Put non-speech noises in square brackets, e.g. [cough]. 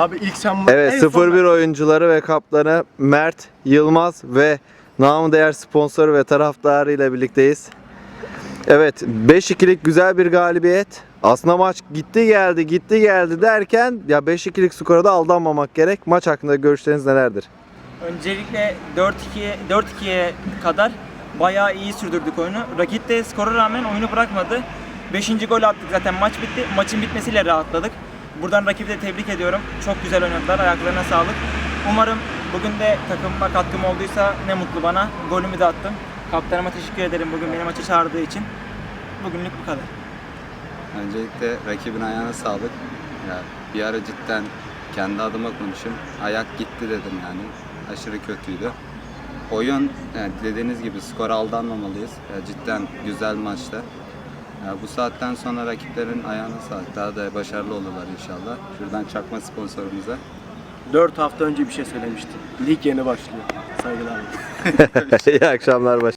Abi ilk sen Evet en son 01 oyuncuları ve kaptanı Mert Yılmaz ve namı değer sponsoru ve taraftarı ile birlikteyiz. Evet 5-2'lik güzel bir galibiyet. Aslında maç gitti geldi gitti geldi derken ya 5-2'lik skora da aldanmamak gerek. Maç hakkında görüşleriniz nelerdir? Öncelikle 4-2'ye 4-2'ye kadar bayağı iyi sürdürdük oyunu. Rakip de skora rağmen oyunu bırakmadı. 5. gol attık zaten maç bitti. Maçın bitmesiyle rahatladık. Buradan rakibi de tebrik ediyorum. Çok güzel oynadılar. Ayaklarına sağlık. Umarım bugün de takımıma katkım olduysa ne mutlu bana. Golümü de attım. Kaptanıma teşekkür ederim bugün beni maça çağırdığı için. Bugünlük bu kadar. Öncelikle rakibin ayağına sağlık. Ya bir ara cidden kendi adıma konuşayım. Ayak gitti dedim yani. Aşırı kötüydü. Oyun yani dediğiniz gibi skora aldanmamalıyız. Ya cidden güzel maçtı. Ya bu saatten sonra rakiplerin ayağına sağlık. Daha da başarılı olurlar inşallah. Şuradan çakma sponsorumuza. 4 hafta önce bir şey söylemişti. Lig yeni başlıyor. Saygılar. [laughs] İyi akşamlar baş.